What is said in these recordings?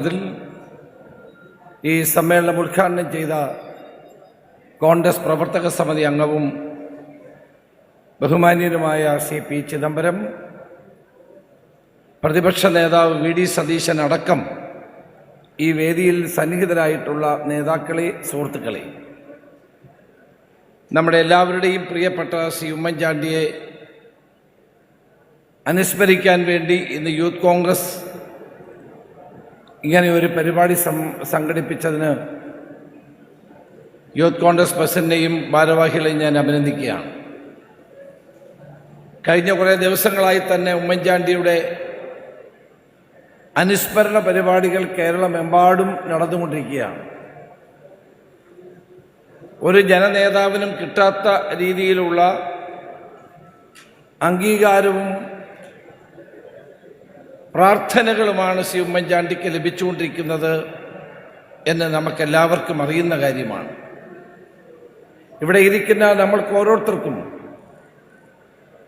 കൂട്ടത്തിൽ ഈ സമ്മേളനം ഉദ്ഘാടനം ചെയ്ത കോൺഗ്രസ് പ്രവർത്തക സമിതി അംഗവും ബഹുമാന്യനുമായ സി പി ചിദംബരം പ്രതിപക്ഷ നേതാവ് വി ഡി സതീശൻ അടക്കം ഈ വേദിയിൽ സന്നിഹിതരായിട്ടുള്ള നേതാക്കളെ സുഹൃത്തുക്കളെ. നമ്മുടെ എല്ലാവരുടെയും പ്രിയപ്പെട്ട സി ഉമ്മൻചാണ്ടിയെ അനുസ്മരിക്കാൻ വേണ്ടി ഇന്ന് യൂത്ത് കോൺഗ്രസ് ഇങ്ങനെ ഒരു പരിപാടി സംഘടിപ്പിച്ചതിന് യൂത്ത് കോൺഗ്രസ് പ്രസിഡന്റിനെയും ഭാരവാഹികളെയും ഞാൻ അഭിനന്ദിക്കുകയാണ്. കഴിഞ്ഞ കുറേ ദിവസങ്ങളായി തന്നെ ഉമ്മൻചാണ്ടിയുടെ അനുസ്മരണ പരിപാടികൾ കേരളമെമ്പാടും നടന്നുകൊണ്ടിരിക്കുകയാണ്. ഒരു ജനനേതാവിനും കിട്ടാത്ത രീതിയിലുള്ള അംഗീകാരവും പ്രാർത്ഥനകളുമാണ് ശ്രീ ഉമ്മൻചാണ്ടിക്ക് ലഭിച്ചുകൊണ്ടിരിക്കുന്നത് എന്ന് നമുക്കെല്ലാവർക്കും അറിയുന്ന കാര്യമാണ്. ഇവിടെ ഇരിക്കുന്ന നമ്മൾക്ക് ഓരോരുത്തർക്കും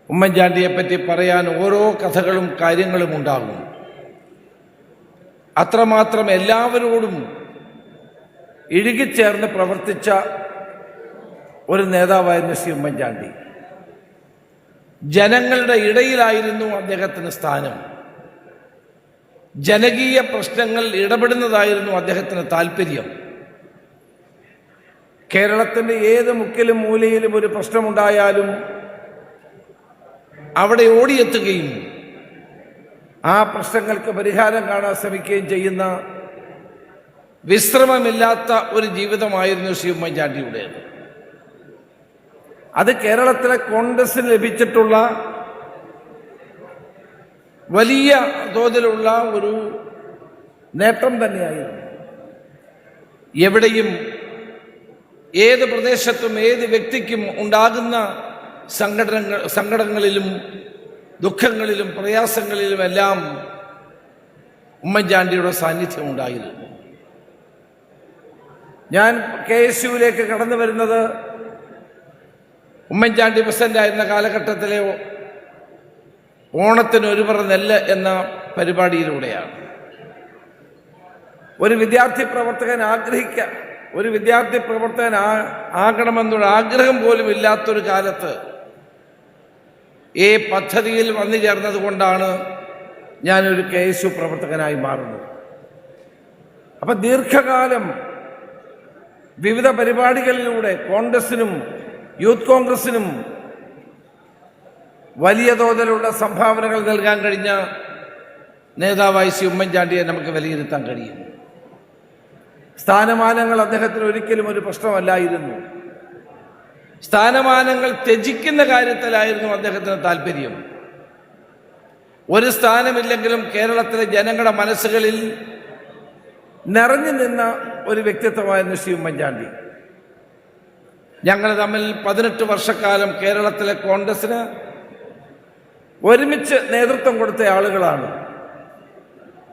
ഉമ്മൻചാണ്ടിയെപ്പറ്റി പറയാൻ ഓരോ കഥകളും കാര്യങ്ങളും ഉണ്ടാകും. അത്രമാത്രം എല്ലാവരോടും ഇഴുകിച്ചേർന്ന് പ്രവർത്തിച്ച ഒരു നേതാവായിരുന്നു ശ്രീ ഉമ്മൻചാണ്ടി. ജനങ്ങളുടെ ഇടയിലായിരുന്നു അദ്ദേഹത്തിന് സ്ഥാനം. ജനകീയ പ്രശ്നങ്ങൾ ഇടപെടുന്നതായിരുന്നു അദ്ദേഹത്തിന് താല്പര്യം കേരളത്തിന്റെ ഏത് മുക്കിലും മൂലയിലും ഒരു പ്രശ്നമുണ്ടായാലും അവിടെ ഓടിയെത്തുകയും ആ പ്രശ്നങ്ങൾക്ക് പരിഹാരം കാണാൻ ശ്രമിക്കുകയും ചെയ്യുന്ന വിശ്രമമില്ലാത്ത ഒരു ജീവിതമായിരുന്നു ശ്രീ ഉമ്മൻചാണ്ടിയുടേത്. അത് കേരളത്തിലെ കോൺഗ്രസിന് ലഭിച്ചിട്ടുള്ള വലിയ തോതിലുള്ള ഒരു നേട്ടം തന്നെയായിരുന്നു. എവിടെയും ഏത് പ്രദേശത്തും ഏത് വ്യക്തിക്കും ഉണ്ടാകുന്ന സംഘടനകൾ സങ്കടങ്ങളിലും ദുഃഖങ്ങളിലും പ്രയാസങ്ങളിലുമെല്ലാം ഉമ്മൻചാണ്ടിയുടെ സാന്നിധ്യം ഉണ്ടായിരുന്നു. ഞാൻ കെ എസ് യുവിലേക്ക് കടന്നു വരുന്നത് ഉമ്മൻചാണ്ടി പ്രസിഡന്റായിരുന്ന കാലഘട്ടത്തിലെ ഓണത്തിന് ഒരു പറ നെല്ല് എന്ന പരിപാടിയിലൂടെയാണ്. ഒരു വിദ്യാർത്ഥി പ്രവർത്തകൻ ആഗ്രഹിക്കുക ഒരു വിദ്യാർത്ഥി പ്രവർത്തകൻ ആ- ആകണമെന്നുള്ള ആഗ്രഹം പോലും ഇല്ലാത്തൊരു കാലത്ത് ഈ പദ്ധതിയിൽ വന്നു ചേർന്നത് കൊണ്ടാണ് ഞാനൊരു കെ എസ് യു പ്രവർത്തകനായി മാറുന്നത്. അപ്പം ദീർഘകാലം വിവിധ പരിപാടികളിലൂടെ കോൺഗ്രസിനും യൂത്ത് കോൺഗ്രസിനും വലിയ തോതിലുള്ള സംഭാവനകൾ നൽകാൻ കഴിഞ്ഞ നേതാവായി ശ്രീ ഉമ്മൻചാണ്ടിയെ നമുക്ക് വിലയിരുത്താൻ കഴിയും. സ്ഥാനമാനങ്ങൾ അദ്ദേഹത്തിന് ഒരിക്കലും ഒരു പ്രശ്നമല്ലായിരുന്നു. സ്ഥാനമാനങ്ങൾ ത്യജിക്കുന്ന കാര്യത്തിലായിരുന്നു അദ്ദേഹത്തിന് താല്പര്യം. ഒരു സ്ഥാനമില്ലെങ്കിലും കേരളത്തിലെ ജനങ്ങളുടെ മനസ്സുകളിൽ നിറഞ്ഞു നിന്ന ഒരു വ്യക്തിത്വമായിരുന്നു ശ്രീ ഉമ്മൻചാണ്ടി. ഞങ്ങൾ തമ്മിൽ പതിനെട്ട് വർഷക്കാലം കേരളത്തിലെ കോൺഗ്രസിന് ഒരുമിച്ച് നേതൃത്വം കൊടുത്ത ആളുകളാണ്.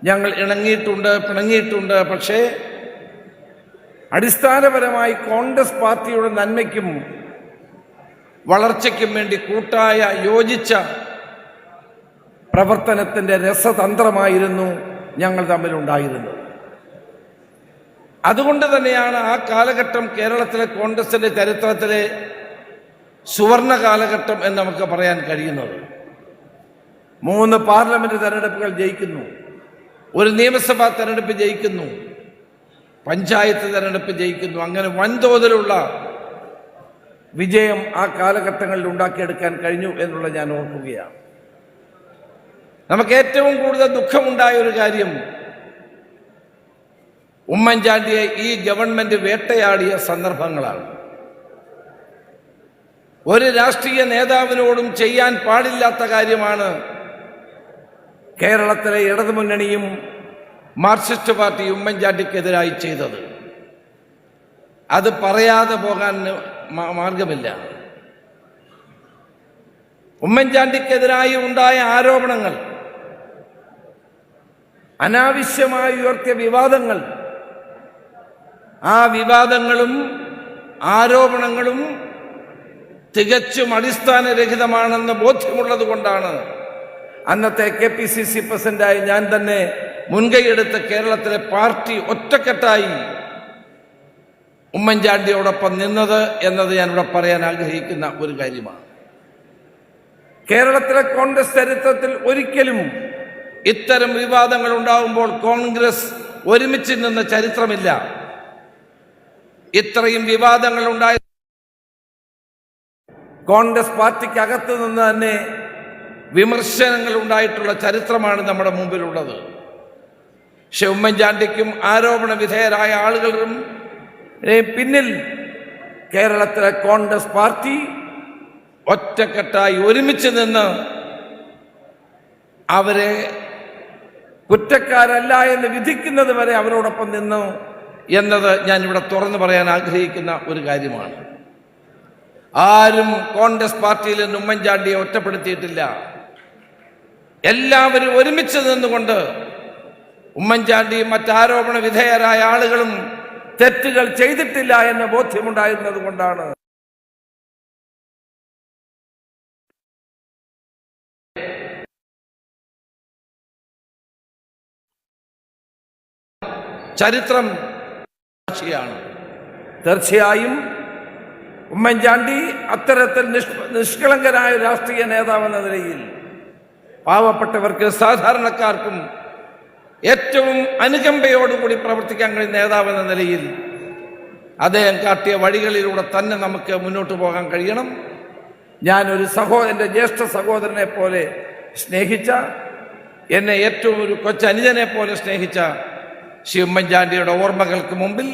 ഞങ്ങൾ ഇണങ്ങിയിട്ടുണ്ട് പിണങ്ങിയിട്ടുണ്ട്. പക്ഷേ അടിസ്ഥാനപരമായി കോൺഗ്രസ് പാർട്ടിയുടെ നന്മയ്ക്കും വളർച്ചയ്ക്കും വേണ്ടി കൂട്ടായ യോജിച്ച പ്രവർത്തനത്തിന്റെ രസതന്ത്രമായിരുന്നു ഞങ്ങൾ തമ്മിലുണ്ടായിരുന്നത്. അതുകൊണ്ട് തന്നെയാണ് ആ കാലഘട്ടം കേരളത്തിലെ കോൺഗ്രസിന്റെ ചരിത്രത്തിലെ സുവർണ കാലഘട്ടം എന്ന് നമുക്ക് പറയാൻ കഴിയുന്നത്. മൂന്ന് പാർലമെന്റ് തെരഞ്ഞെടുപ്പുകൾ ജയിക്കുന്നു. ഒരു നിയമസഭാ തെരഞ്ഞെടുപ്പ് ജയിക്കുന്നു. പഞ്ചായത്ത് തെരഞ്ഞെടുപ്പ് ജയിക്കുന്നു. അങ്ങനെ വൻതോതിലുള്ള വിജയം ആ കാലഘട്ടങ്ങളിൽ ഉണ്ടാക്കിയെടുക്കാൻ കഴിഞ്ഞു എന്നുള്ളത് ഞാൻ ഓർക്കുകയാണ്. നമുക്ക് ഏറ്റവും കൂടുതൽ ദുഃഖമുണ്ടായ ഒരു കാര്യം ഉമ്മൻചാണ്ടിയെ ഈ ഗവൺമെന്റ് വേട്ടയാടിയ സന്ദർഭങ്ങളാണ്. ഒരു രാഷ്ട്രീയ നേതാവിനോടും ചെയ്യാൻ പാടില്ലാത്ത കാര്യമാണ് കേരളത്തിലെ ഇടതുമുന്നണിയും മാർക്സിസ്റ്റ് പാർട്ടി ഉമ്മൻചാണ്ടിക്കെതിരായി ചെയ്തത്. അത് പറയാതെ പോകാൻ മാർഗമില്ല. ഉമ്മൻചാണ്ടിക്കെതിരായി ഉണ്ടായ ആരോപണങ്ങൾ അനാവശ്യമായി ഉയർത്തിയ വിവാദങ്ങൾ ആ വിവാദങ്ങളും ആരോപണങ്ങളും തികച്ചും അടിസ്ഥാനരഹിതമാണെന്ന് ബോധ്യമുള്ളത് കൊണ്ടാണ് അന്നത്തെ കെ പി സി സി പ്രസിഡന്റായി ഞാൻ തന്നെ മുൻകൈയെടുത്ത് കേരളത്തിലെ പാർട്ടി ഒറ്റക്കെട്ടായി ഉമ്മൻചാണ്ടിയോടൊപ്പം നിന്നത് എന്നത് ഞാനിവിടെ പറയാൻ ആഗ്രഹിക്കുന്ന ഒരു കാര്യമാണ്. കേരളത്തിലെ കോൺഗ്രസ് ചരിത്രത്തിൽ ഒരിക്കലും ഇത്തരം വിവാദങ്ങൾ ഉണ്ടാകുമ്പോൾ കോൺഗ്രസ് ഒരുമിച്ച് നിന്ന ചരിത്രമില്ല. ഇത്രയും വിവാദങ്ങൾ ഉണ്ടായ കോൺഗ്രസ് പാർട്ടിക്കകത്ത് നിന്ന് തന്നെ വിമർശനങ്ങൾ ഉണ്ടായിട്ടുള്ള ചരിത്രമാണ് നമ്മുടെ മുമ്പിലുള്ളത്. പക്ഷെ ഉമ്മൻചാണ്ടിക്കും ആരോപണ വിധേയരായ ആളുകളും പിന്നിൽ കേരളത്തിലെ കോൺഗ്രസ് പാർട്ടി ഒറ്റക്കെട്ടായി ഒരുമിച്ച് നിന്ന് അവരെ കുറ്റക്കാരല്ല എന്ന് വിധിക്കുന്നത് വരെ അവരോടൊപ്പം നിന്നു എന്നത് ഇവിടെ തുറന്നു പറയാൻ ആഗ്രഹിക്കുന്ന ഒരു കാര്യമാണ്. ആരും കോൺഗ്രസ് പാർട്ടിയിൽ നിന്ന് ഉമ്മൻചാണ്ടിയെ ഒറ്റപ്പെടുത്തിയിട്ടില്ല. എല്ലാവരും ഒരുമിച്ച് നിന്നുകൊണ്ട് ഉമ്മൻചാണ്ടിയും മറ്റാരോപണ വിധേയരായ ആളുകളും തെറ്റുകൾ ചെയ്തിട്ടില്ല എന്ന ബോധ്യമുണ്ടായിരുന്നത് കൊണ്ടാണ്. ചരിത്രം സാക്ഷിയാണ്. തീർച്ചയായും ഉമ്മൻചാണ്ടി അത്തരത്തിൽ നിഷ് നിഷ്കളങ്കനായ രാഷ്ട്രീയ നേതാവെന്ന നിലയിൽ പാവപ്പെട്ടവർക്ക് സാധാരണക്കാർക്കും ഏറ്റവും അനുകമ്പയോടുകൂടി പ്രവർത്തിക്കാൻ കഴിയുന്ന നേതാവെന്ന നിലയിൽ അദ്ദേഹം കാട്ടിയ വഴികളിലൂടെ തന്നെ നമുക്ക് മുന്നോട്ട് പോകാൻ കഴിയണം. ഞാനൊരു സഹോ എന്റെ ജ്യേഷ്ഠ സഹോദരനെ പോലെ സ്നേഹിച്ച എന്നെ ഏറ്റവും ഒരു കൊച്ചനുജനെ പോലെ സ്നേഹിച്ച ശ്രീ ഉമ്മൻചാണ്ടിയുടെ ഓർമ്മകൾക്ക് മുമ്പിൽ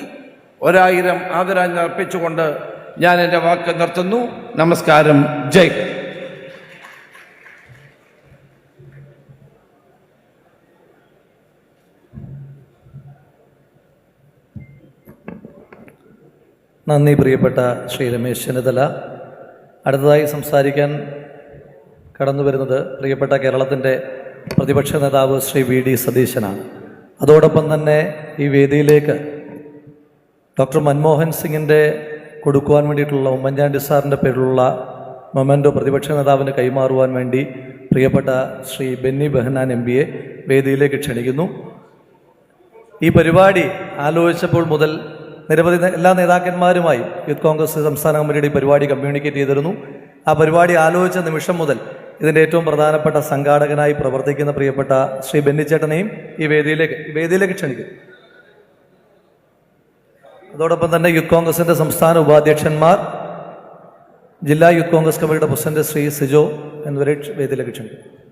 ഒരായിരം ആദരാഞ്ജലി അർപ്പിച്ചുകൊണ്ട് ഞാൻ എന്റെ വാക്ക് നിർത്തുന്നു. നമസ്കാരം. ജയ് നന്ദി പ്രിയപ്പെട്ട ശ്രീ രമേശ് ചെന്നിത്തല. അടുത്തതായി സംസാരിക്കാൻ കടന്നു വരുന്നത് പ്രിയപ്പെട്ട കേരളത്തിന്റെ പ്രതിപക്ഷ നേതാവ് ശ്രീ വി ഡി സതീശനാണ്. അതോടൊപ്പം തന്നെ ഈ വേദിയിലേക്ക് ഡോക്ടർ മൻമോഹൻ സിംഗിന്റെ കൊടുക്കുവാൻ വേണ്ടിയിട്ടുള്ള ഉമ്മൻചാണ്ടി സാറിന്റെ പേരിലുള്ള മൊമെന്റോ പ്രതിപക്ഷ നേതാവിന് കൈമാറുവാൻ വേണ്ടി പ്രിയപ്പെട്ട ശ്രീ ബെന്നി ബെഹനാൻ എം പിയെ വേദിയിലേക്ക് ക്ഷണിക്കുന്നു. ഈ പരിപാടി ആലോചിച്ചപ്പോൾ മുതൽ നിരവധി എല്ലാ നേതാക്കന്മാരുമായും യൂത്ത് കോൺഗ്രസ് സംസ്ഥാന കമ്മിറ്റിയുടെ പരിപാടി കമ്മ്യൂണിക്കേറ്റ് ചെയ്തിരുന്നു. ആ പരിപാടി ആലോചിച്ച നിമിഷം മുതൽ ഇതിന്റെ ഏറ്റവും പ്രധാനപ്പെട്ട സംഘാടകനായി പ്രവർത്തിക്കുന്ന പ്രിയപ്പെട്ട ശ്രീ ബെന്നിച്ചേട്ടനെയും ഈ വേദിയിലേക്ക് വേദിയിലേക്ക് ക്ഷണിക്കും അതോടൊപ്പം തന്നെ യൂത്ത് കോൺഗ്രസിന്റെ സംസ്ഥാന ഉപാധ്യക്ഷന്മാർ ജില്ലാ യൂത്ത് കോൺഗ്രസ് കമ്മിറ്റിയുടെ പ്രസിഡന്റ് ശ്രീ സിജോ എന്നിവരെ വേദിയിലേക്ക് ക്ഷണിക്കും